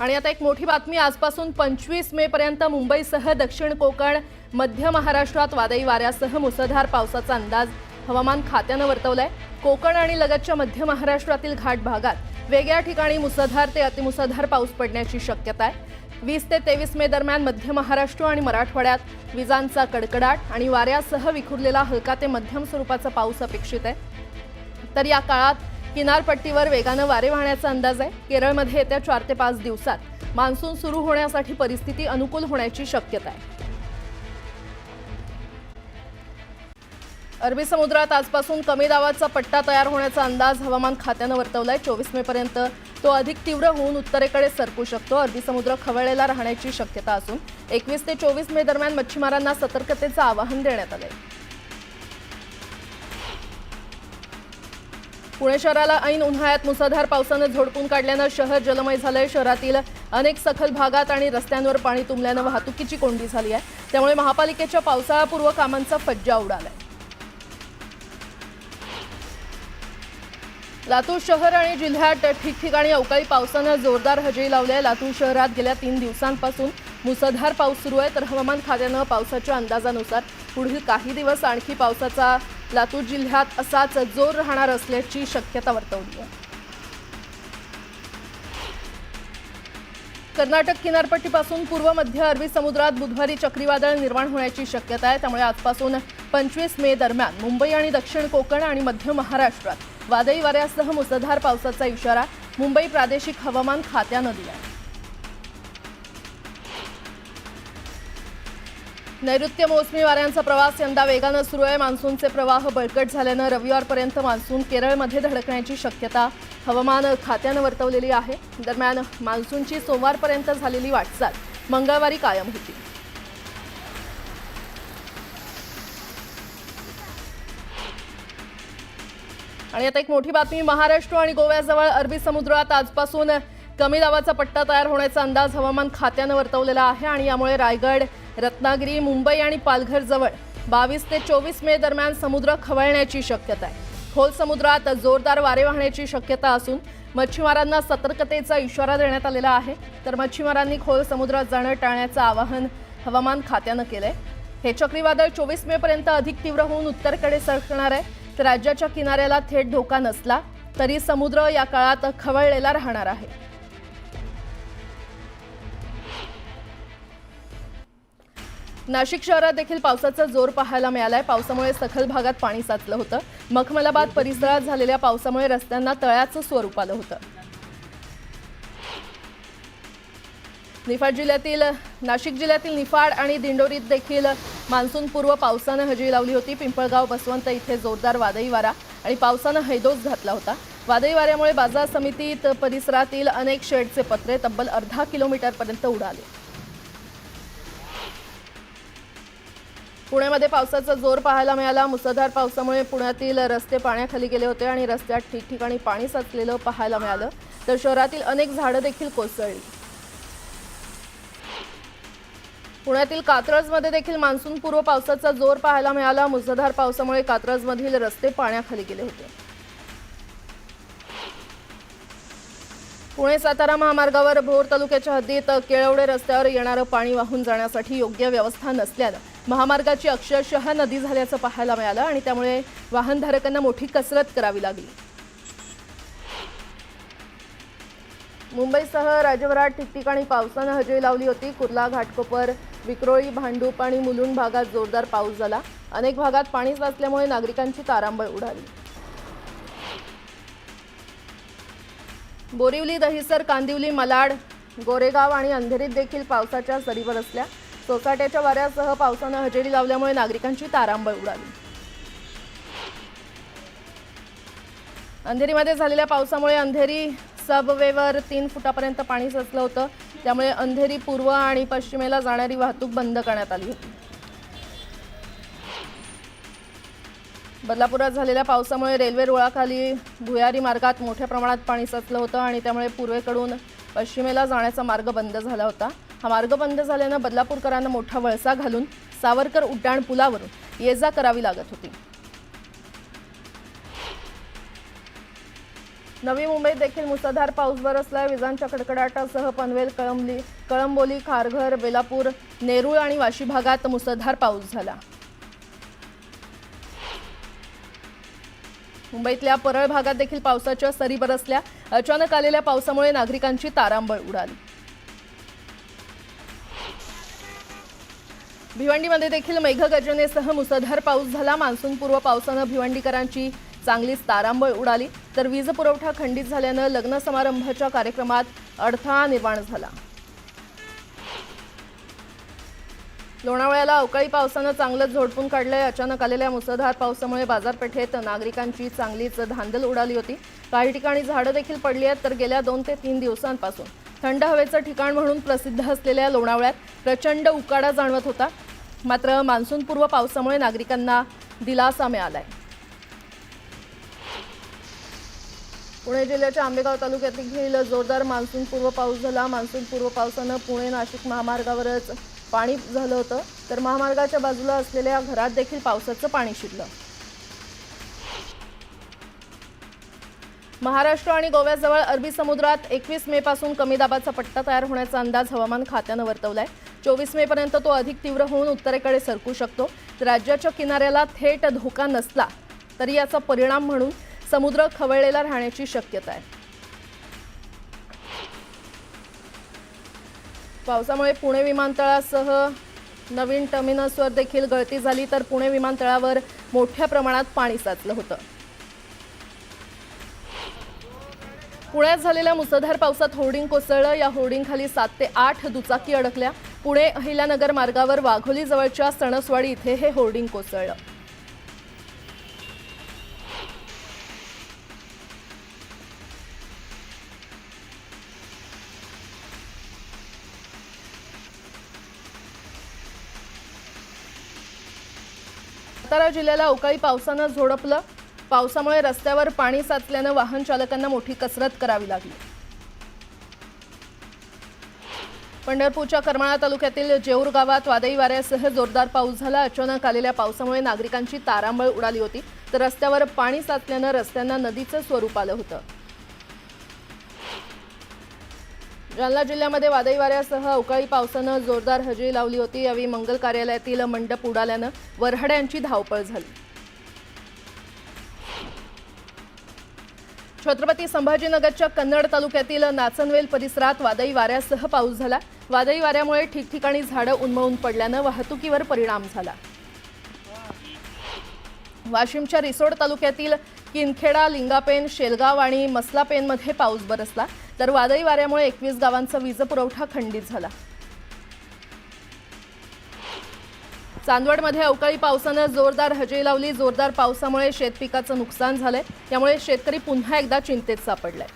आणि आता एक मोठी बातमी आजपासून पंचवीस मे पर्यंत मुंबईसह दक्षिण कोकण मध्य महाराष्ट्रात वादळी वाऱ्यासह मुसळधार पावसाचा अंदाज हवामान खात्यानं वर्तवलाय. कोकण आणि लगतच्या मध्य महाराष्ट्रातील घाट भागात वेगळ्या ठिकाणी मुसळधार ते अतिमुसळधार पाऊस पडण्याची शक्यता आहे. वीस ते तेवीस मे दरम्यान मध्य महाराष्ट्र आणि मराठवाड्यात विजांचा कडकडाट आणि वाऱ्यासह विखुरलेला हलका ते मध्यम स्वरूपाचा पाऊस अपेक्षित आहे. तर या काळात किनारपट्टीवर वेगानं वारे वाहण्याचा अंदाज आहे. केरळमध्ये येत्या चार ते पाच दिवसात मान्सून सुरू होण्यासाठी परिस्थिती अनुकूल होण्याची शक्यता आहे. अरबी समुद्रात आजपासून कमी दाबाचा पट्टा तयार होण्याचा अंदाज हवामान खात्यानं वर्तवला आहे चोवीस मे पर्यंत तो अधिक तीव्र होऊन उत्तरेकडे सरकू शकतो. अरबी समुद्र खवळलेला राहण्याची शक्यता असून एकवीस ते चोवीस मे दरम्यान मच्छीमारांना सतर्कतेचं आवाहन देण्यात आलंय. पुणे शहराला ऐन उन्हाळ्यात मुसळधार पावसानं झोडपून काढल्यानं शहर जलमय झालंय. शहरातील अनेक सखल भागात आणि रस्त्यांवर पाणी तुंबल्यानं वाहतुकीची कोंडी झाली आहे. त्यामुळे महापालिकेच्या पावसाळापूर्व कामांचा फज्जा उडालाय. लातूर शहर आणि जिल्ह्यात ठिकठिकाणी अवकाळी पावसानं जोरदार हजेरी लावली आहे लातूर शहरात गेल्या तीन दिवसांपासून मुसळधार पाऊस सुरू आहे तर हवामान खात्यानं पावसाच्या अंदाजानुसार पुढील काही दिवस आणखी पावसाचा लातूर जिल्ह्यात असाच जोर राहणार असल्याची शक्यता वर्तवली आहे. कर्नाटक किनारपट्टीपासून पूर्व मध्य अरबी समुद्रात बुधवारी चक्रीवादळ निर्माण होण्याची शक्यता आहे. त्यामुळे आजपासून पंचवीस मे दरम्यान मुंबई आणि दक्षिण कोकण आणि मध्य महाराष्ट्रात वादळी वाऱ्यासह मुसळधार पावसाचा इशारा मुंबई प्रादेशिक हवामान खात्यानं दिला आहे नैऋत्य मोसमी वाऱ्यांचा प्रवास यंदा वेगानं सुरू आहे. मान्सूनचे प्रवाह बळकट झाल्यानं रविवारपर्यंत मान्सून केरळमध्ये धडकण्याची शक्यता हवामान खात्यानं वर्तवलेली आहे. दरम्यान मान्सूनची सोमवारपर्यंत झालेली वाटचाल मंगळवारी कायम होती. आणि आता एक मोठी बातमी. महाराष्ट्र आणि गोव्याजवळ अरबी समुद्रात आजपासून कमी दाबाचा पट्टा तयार होण्याचा अंदाज हवामान खात्यानं वर्तवलेला आहे आणि यामुळे रायगड रत्नागिरी मुंबई आणि पालघर जवळ बावीस ते चोवीस मे दरम्यान समुद्र खवळण्याची शक्यता आहे. खोल समुद्रात जोरदार वारे वाहण्याची शक्यता असून मच्छीमारांना सतर्कतेचा इशारा देण्यात आलेला आहे. तर मच्छीमारांनी खोल समुद्रात जाणं टाळण्याचं आवाहन हवामान खात्यानं केलंय. हे चक्रीवादळ चोवीस मे पर्यंत अधिक तीव्र होऊन उत्तरेकडे सरकणार आहे. तर राज्याच्या किनाऱ्याला थेट धोका नसला तरी समुद्र या काळात खवळलेला राहणार आहे. नाशिक शहरात देखील पावसाचा जोर पाहायला मिळालाय. पावसामुळे सखल भागात पाणी साचलं होतं. मखमलाबाद परिसरात झालेल्या पावसामुळे रस्त्यांना तळ्याचं स्वरूप आलं होतं. निफाड जिल्ह्यातील नाशिक जिल्ह्यातील निफाड आणि दिंडोरीत देखील मान्सूनपूर्व पावसानं हजेरी लावली होती. पिंपळगाव बसवंत इथे जोरदार वादळी वारा आणि पावसानं हैदोस घातला होता. वादळी वाऱ्यामुळे बाजार समितीत परिसरातील अनेक शेडचे पत्रे तब्बल अर्धा किलोमीटरपर्यंत उडाले. पुण्यामध्ये पावसाचा जोर पाहायला मिळाला. मुसळधार पावसामुळे पुण्यातील रस्ते पाण्याखाली गेले होते आणि रस्त्यात ठिकठिकाणी पाणी साचलेलं पाहायला मिळालं. तर शहरातील अनेक झाडं देखील कोसळली. पुण्यातील कात्रजमध्ये देखील मान्सूनपूर्व पावसाचा जोर पाहायला मिळाला. मुसळधार पावसामुळे कात्रजमधील रस्ते पाण्याखाली गेले होते. पुणे सातारा महामार्गावर भोर तालुक्याच्या हद्दीत केळवडे रस्त्यावर येणारं पाणी वाहून जाण्यासाठी योग्य व्यवस्था नसल्यानं महामार्गाची अक्षरशः नदी झाल्याचं पाहायला मिळालं आणि त्यामुळे वाहनधारकांना मोठी कसरत करावी लागली. मुंबईसह राज्यभरात ठिकठिकाणी पावसानं हजेरी लावली होती. कुर्ला घाटकोपर विक्रोळी भांडूप आणि मुलुंड भागात जोरदार पाऊस झाला. अनेक भागात पाणी साचल्यामुळे नागरिकांची तारांबळ उडाली. बोरिवली दहिसर कांदिवली मलाड गोरेगाव आणि अंधेरीत देखील पावसाच्या सरी बरसल्या सोसाट्याच्या वाऱ्यासह पावसानं हजेरी लावल्यामुळे नागरिकांची तारांबळ उडाली. अंधेरीमध्ये झालेल्या पावसामुळे अंधेरी सबवेवर तीन फुटापर्यंत पाणी साचलं होतं. त्यामुळे अंधेरी पूर्व आणि पश्चिमेला जाणारी वाहतूक बंद करण्यात आली होती. बदलापुरात झालेल्या पावसामुळे रेल्वे रुळाखाली भुयारी मार्गात मोठ्या प्रमाणात पाणी साचलं होतं आणि त्यामुळे पूर्वेकडून पश्चिमेला जाण्याचा मार्ग बंद झाला होता. हा मार्ग बंद झाल्यानं बदलापूरकरांना मोठा वळसा घालून सावरकर उड्डाण पुलावरून ये जा करावी लागत होती. नवी मुंबईत देखील मुसळधार पाऊस बरसलाय विजांच्या कडकडाटासह पनवेल कळंबली कळंबोली खारघर बेलापूर नेरूळ आणि वाशी भागात मुसळधार पाऊस झाला. मुंबईतल्या परळ भागात देखील पावसाच्या सरी बरसल्या. अचानक आलेल्या पावसामुळे नागरिकांची तारांबळ उडाली. भिवंडीमध्ये देखील मेघगर्जनेसह मुसळधार पाऊस झाला. मान्सूनपूर्व पावसानं भिवंडीकरांची चांगलीच तारांबळ उडाली. तर वीज पुरवठा खंडित झाल्यानं लग्न समारंभाच्या कार्यक्रमात अडथळा निर्माण झाला. लोणावळ्याला अवकाळी पावसानं चांगलंच झोडपून काढलंय. अचानक आलेल्या मुसळधार पावसामुळे बाजारपेठेत नागरिकांची चांगलीच धांदल उडाली होती. काही ठिकाणी झाडं देखील पडली आहेत. तर गेल्या दोन ते तीन दिवसांपासून थंड हवेचं ठिकाण म्हणून प्रसिद्ध असलेल्या लोणावळ्यात प्रचंड उकाडा जाणवत होता. मात्र मान्सूनपूर्व पावसामुळे नागरिकांना दिलासा मिळालाय. पुणे जिल्ह्याच्या आंबेगाव तालुक्यातील जोरदार मान्सूनपूर्व पाऊस झाला. मान्सूनपूर्व पावसानं पुणे नाशिक महामार्गावरच पाणी झालं होतं. तर महामार्गाच्या बाजूला असलेल्या घरात देखील पावसाचं पाणी शिरलं. महाराष्ट्र आणि गोव्याजवळ अरबी समुद्रात एकवीस मे पासून कमी दाबाचा पट्टा तयार होण्याचा अंदाज हवामान खात्यानं वर्तवलाय. चोवीस मे पर्यंत तो अधिक तीव्र होऊन उत्तरेकडे सरकू शकतो. राज्याच्या किनाऱ्याला थेट धोका नसला तरी याचा परिणाम म्हणून समुद्र खवळलेला राहण्याची शक्यता आहे. पावसामुळे पुणे विमानतळासह नवीन टर्मिनसवर देखील गळती झाली तर पुणे विमानतळावर मोठ्या प्रमाणात पाणी साचलं होतं. पुण्यात झालेल्या मुसळधार पावसात होर्डिंग कोसळलं. या होर्डिंगखाली सात ते आठ दुचाकी अडकल्या. पुणे अहिल्यानगर मार्गावर वाघोली जवळच्या सणसवाडी इथे हे होर्डिंग कोसळलं. सातारा जिल्ह्याला अवकाळी पावसानं झोडपलं. पावसामुळे रस्त्यावर पाणी साचल्यानं वाहन चालकांना मोठी कसरत करावी लागली. पंढरपूरच्या करमाळा तालुक्यातील जेऊर गावात वादळी वाऱ्यासह जोरदार पाऊस झाला. अचानक आलेल्या पावसामुळे नागरिकांची तारांबळ उडाली होती. तर रस्त्यावर पाणी साचल्यानं रस्त्यांना नदीचं स्वरूप आलं होतं. जालना जिल्ह्यामध्ये वादळी वाऱ्यासह अवकाळी पावसानं जोरदार हजेरी लावली होती. यावेळी मंगल कार्यालयातील मंडप उडाल्यानं वऱ्हाड्यांची धावपळ झाली. छत्रपती संभाजीनगरच्या कन्नड तालुक्यातील नाचनवेल परिसरात वादळी वाऱ्यासह पाऊस झाला. वादळी वाऱ्यामुळे ठिकठिकाणी झाडं उन्मळून पडल्यानं वाहतुकीवर परिणाम झाला. वाशिमच्या रिसोड तालुक्यातील किनखेडा लिंगापेन शेलगाव आणि मसलापेनमध्ये पाऊस बरसला. तर वादळी वाऱ्यामुळे एकवीस गावांचा वीजपुरवठा खंडित झाला. चांदवडमध्ये अवकाळी पावसानं जोरदार हजेरी लावली. जोरदार पावसामुळे शेतपिकाचं नुकसान झालंय. त्यामुळे शेतकरी पुन्हा एकदा चिंतेत सापडलाय.